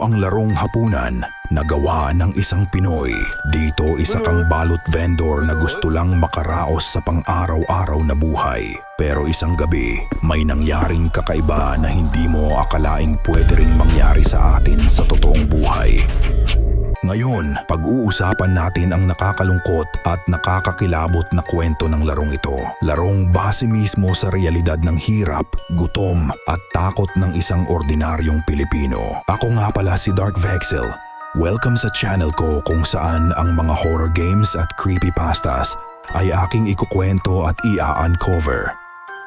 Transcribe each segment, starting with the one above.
Ang larong hapunan na gawa ng isang Pinoy. Dito isa kang balot vendor na gusto lang makaraos sa pang-araw-araw na buhay. Pero isang gabi, may nangyaring kakaiba na hindi mo akalaing pwede ring mangyari sa atin sa totoong buhay. Ngayon, pag-uusapan natin ang nakakalungkot at nakakakilabot na kwento ng larong ito. Larong base mismo sa realidad ng hirap, gutom at takot ng isang ordinaryong Pilipino. Ako nga pala si Dark Vexel. Welcome sa channel ko kung saan ang mga horror games at creepypastas ay aking ikukwento at ia-uncover.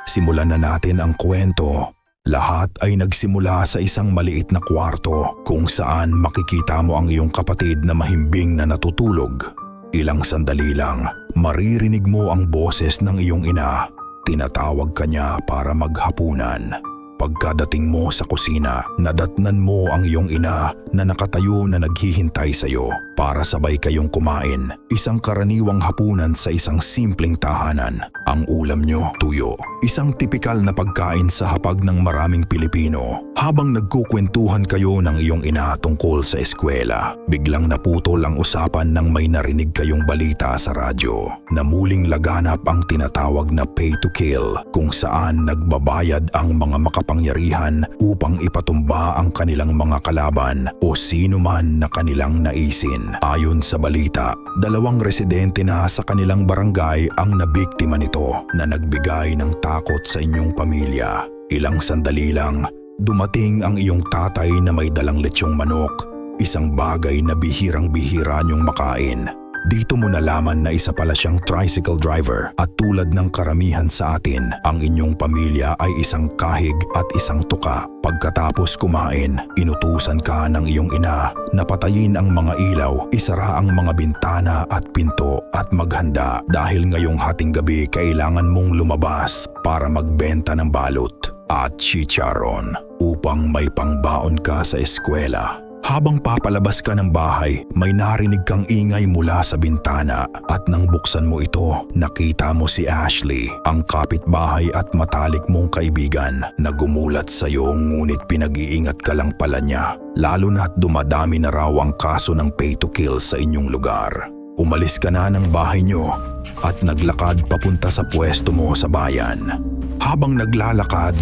Simulan na natin ang kwento lahat ay nagsimula sa isang maliit na kwarto kung saan makikita mo ang iyong kapatid na mahimbing na natutulog. Ilang sandali lang, maririnig mo ang boses ng iyong ina. Tinatawag ka niya para maghapunan. Pagkadating mo sa kusina, nadatnan mo ang iyong ina na nakatayo na naghihintay sa iyo para sabay kayong kumain. Isang karaniwang hapunan sa isang simpleng tahanan. Ang ulam nyo, tuyo. Isang tipikal na pagkain sa hapag ng maraming Pilipino. Habang nagkukwentuhan kayo ng iyong ina tungkol sa eskwela, biglang naputol ang usapan nang may narinig kayong balita sa radyo na muling laganap ang tinatawag na pay to kill kung saan nagbabayad ang mga makapangyarihan upang ipatumba ang kanilang mga kalaban o sino man na kanilang naisin. Ayon sa balita, dalawang residente na sa kanilang barangay ang nabiktima nito na nagbigay ng takot sa inyong pamilya. Ilang sandali lang, dumating ang iyong tatay na may dalang lechong manok, isang bagay na bihirang-bihira niyong makain. Dito mo nalaman na isa pala siyang tricycle driver at tulad ng karamihan sa atin, ang inyong pamilya ay isang kahig at isang tuka. Pagkatapos kumain, inutusan ka ng iyong ina na patayin ang mga ilaw, isara ang mga bintana at pinto at maghanda dahil ngayong hating gabi kailangan mong lumabas para magbenta ng balot at chicharon upang may pangbaon ka sa eskwela. Habang papalabas ka ng bahay, may narinig kang ingay mula sa bintana at nang buksan mo ito, nakita mo si Ashley, ang kapitbahay at matalik mong kaibigan na gumulat sa iyo ngunit pinag-iingat ka lang pala niya. Lalo na't dumadami na raw ang kaso ng pay to kill sa inyong lugar. Umalis ka na ng bahay nyo at naglakad papunta sa pwesto mo sa bayan. Habang naglalakad,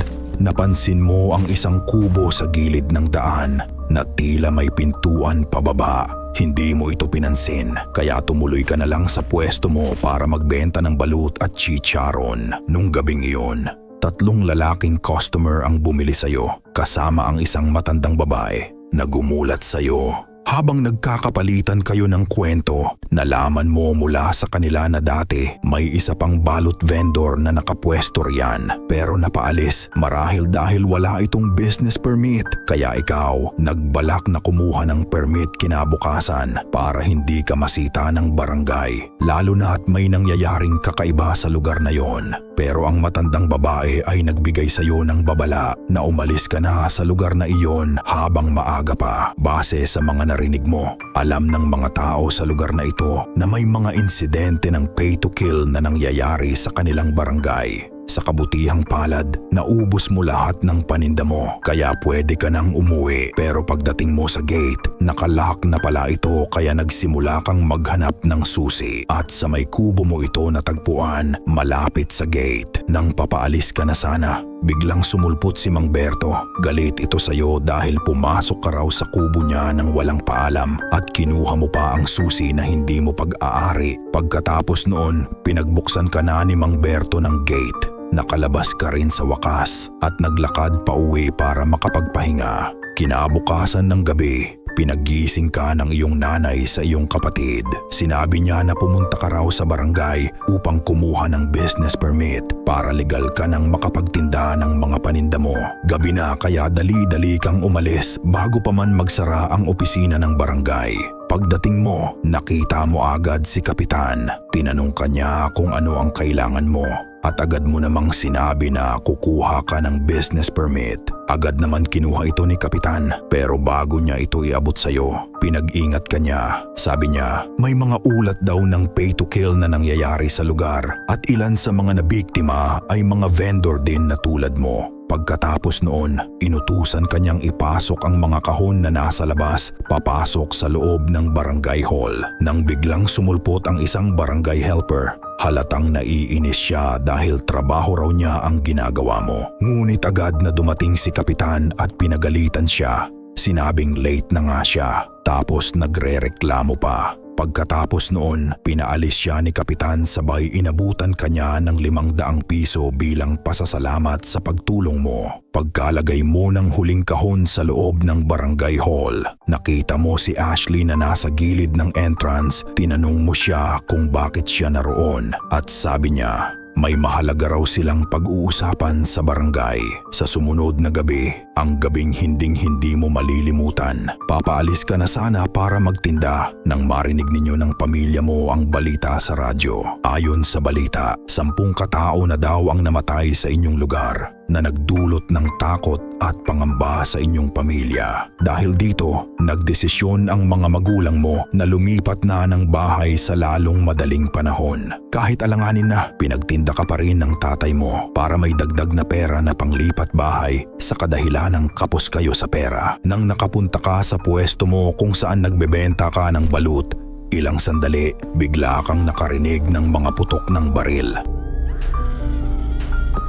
napansin mo ang isang kubo sa gilid ng daan na tila may pintuan pababa. Hindi mo ito pinansin kaya tumuloy ka na lang sa pwesto mo para magbenta ng balut at chicharon. Nung gabing iyon, tatlong lalaking customer ang bumili sa'yo kasama ang isang matandang babae na gumulat sa'yo. Habang nagkakapalitan kayo ng kwento, nalaman mo mula sa kanila na dati may isa pang balot vendor na nakapwesto riyan pero napaalis marahil dahil wala itong business permit. Kaya ikaw, nagbalak na kumuha ng permit kinabukasan para hindi ka masita ng barangay. Lalo na at may nangyayaring kakaiba sa lugar na yon. Pero ang matandang babae ay nagbigay sa iyo ng babala na umalis ka na sa lugar na iyon habang maaga pa. Base sa mga narinig mo, alam ng mga tao sa lugar na ito na may mga insidente ng pay to kill na nangyayari sa kanilang barangay. Sa kabutihang palad, naubos mo lahat ng paninda mo kaya pwede ka nang umuwi. Pero pagdating mo sa gate, nakalock na pala ito kaya nagsimula kang maghanap ng susi. At sa may kubo mo ito natagpuan, malapit sa gate. Nang papaalis ka na sana, biglang sumulpot si Mang Berto. Galit ito sa'yo dahil pumasok ka raw sa kubo niya ng walang paalam at kinuha mo pa ang susi na hindi mo pag-aari. Pagkatapos noon, pinagbuksan ka na ni Mang Berto ng gate nakalabas ka rin sa wakas at naglakad pa uwi para makapagpahinga. Kinabukasan ng gabi, Pinagising ka ng iyong nanay sa iyong kapatid. Sinabi niya na pumunta ka raw sa barangay upang kumuha ng business permit para legal ka nang makapagtinda ng mga paninda mo. Gabi na kaya dali-dali kang umalis bago pa man magsara ang opisina ng barangay. Pagdating mo, nakita mo agad si Kapitan. Tinanong ka niya kung ano ang kailangan mo at agad mo namang sinabi na kukuha ka ng business permit. Agad naman kinuha ito ni Kapitan pero bago niya ito iabot sa'yo, pinag-ingat ka niya. Sabi niya, may mga ulat daw ng pay to kill na nangyayari sa lugar at ilan sa mga nabiktima ay mga vendor din na tulad mo. Pagkatapos noon, inutusan kanyang ipasok ang mga kahon na nasa labas papasok sa loob ng barangay hall. Nang biglang sumulpot ang isang barangay helper, halatang naiinis siya dahil trabaho raw niya ang ginagawa mo. Ngunit agad na dumating si kapitan at pinagalitan siya. Sinabing late na nga siya, tapos nagre-reklamo pa. Pagkatapos noon, pinaalis siya ni Kapitan sabay inabutan kanya ng limang daang piso bilang pasasalamat sa pagtulong mo. Pagkalagay mo ng huling kahon sa loob ng barangay hall, nakita mo si Ashley na nasa gilid ng entrance, tinanong mo siya kung bakit siya naroon at sabi niya, may mahalaga raw silang pag-uusapan sa barangay. Sa sumunod na gabi, ang gabing hinding-hindi mo malilimutan. Papaalis ka na sana para magtinda nang marinig ninyo ng pamilya mo ang balita sa radyo. Ayon sa balita, sampung katao na daw ang namatay sa inyong lugar na nagdulot ng takot at pangamba sa inyong pamilya. Dahil dito, nagdesisyon ang mga magulang mo na lumipat na ng bahay sa lalong madaling panahon. Kahit alanganin na, pinagtinda ka pa rin ng tatay mo para may dagdag na pera na panglipat bahay sa kadahilan ng kapos kayo sa pera. Nang nakapunta ka sa pwesto mo kung saan nagbebenta ka ng balut, ilang sandali, bigla kang nakarinig ng mga putok ng baril.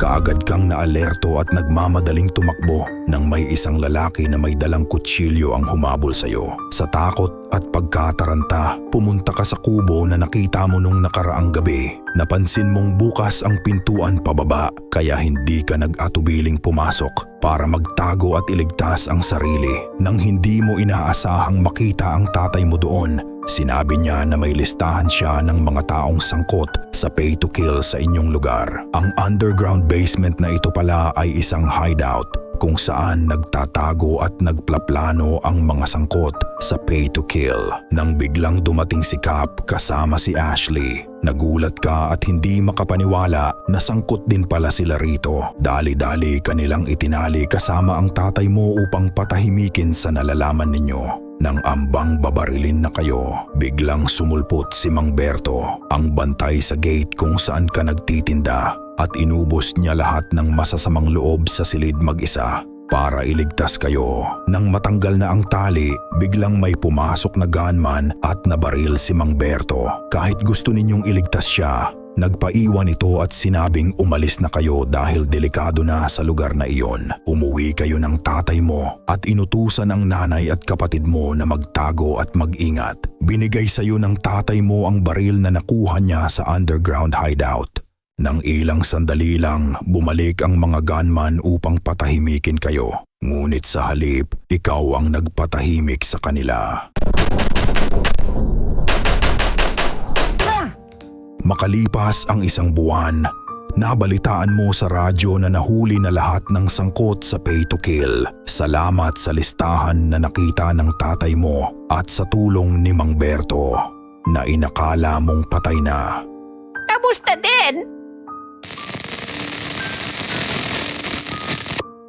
Kaagad kang naalerto at nagmamadaling tumakbo nang may isang lalaki na may dalang kutsilyo ang humabol sa iyo. Sa takot at pagkataranta, pumunta ka sa kubo na nakita mo nung nakaraang gabi. Napansin mong bukas ang pintuan pababa kaya hindi ka nag-atubiling pumasok para magtago at iligtas ang sarili. Nang hindi mo inaasahang makita ang tatay mo doon, Sinabi niya na may listahan siya ng mga taong sangkot sa pay to kill sa inyong lugar. Ang underground basement na ito pala ay isang hideout kung saan nagtatago at nagplaplano ang mga sangkot sa pay to kill. Nang biglang dumating si Cap kasama si Ashley, nagulat ka at hindi makapaniwala na sangkot din pala sila rito. Dali-dali kanilang itinali kasama ang tatay mo upang patahimikin sa nalalaman ninyo. Nang ambang babarilin na kayo, biglang sumulpot si Mang Berto, ang bantay sa gate kung saan ka nagtitinda at inubos niya lahat ng masasamang loob sa silid mag-isa para iligtas kayo. Nang matanggal na ang tali, biglang may pumasok na gunman at nabaril si Mang Berto. Kahit gusto ninyong iligtas siya, Nagpaiwan ito at sinabing umalis na kayo dahil delikado na sa lugar na iyon. Umuwi kayo ng tatay mo at inutusan ang nanay at kapatid mo na magtago at mag-ingat. Binigay sa iyo ng tatay mo ang baril na nakuha niya sa underground hideout. Nang ilang sandali lang, bumalik ang mga gunman upang patahimikin kayo. Ngunit sa halip, ikaw ang nagpatahimik sa kanila. Makalipas ang isang buwan, nabalitaan mo sa radyo na nahuli na lahat ng sangkot sa pay to kill. Salamat sa listahan na nakita ng tatay mo at sa tulong ni Mang Berto na inakala mong patay na. Kamusta din?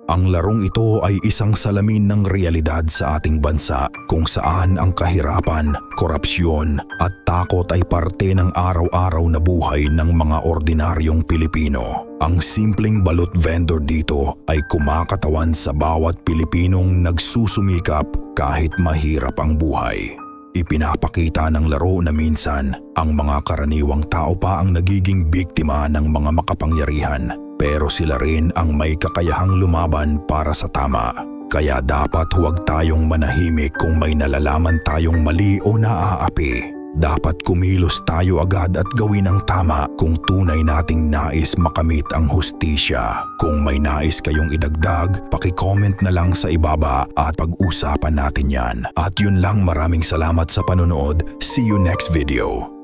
Ang larong ito ay isang salamin ng realidad sa ating bansa kung saan ang kahirapan, korupsyon at takot ay parte ng araw-araw na buhay ng mga ordinaryong Pilipino. Ang simpleng balut vendor dito ay kumakatawan sa bawat Pilipinong nagsusumikap kahit mahirap ang buhay. Ipinapakita ng laro na minsan ang mga karaniwang tao pa ang nagiging biktima ng mga makapangyarihan pero sila rin ang may kakayahang lumaban para sa tama. Kaya dapat huwag tayong manahimik kung may nalalaman tayong mali o naaapi. Dapat kumilos tayo agad at gawin ang tama kung tunay nating nais makamit ang hustisya. Kung may nais kayong idagdag, paki-comment na lang sa ibaba at pag-usapan natin yan. At yun lang maraming salamat sa panonood. See you next video.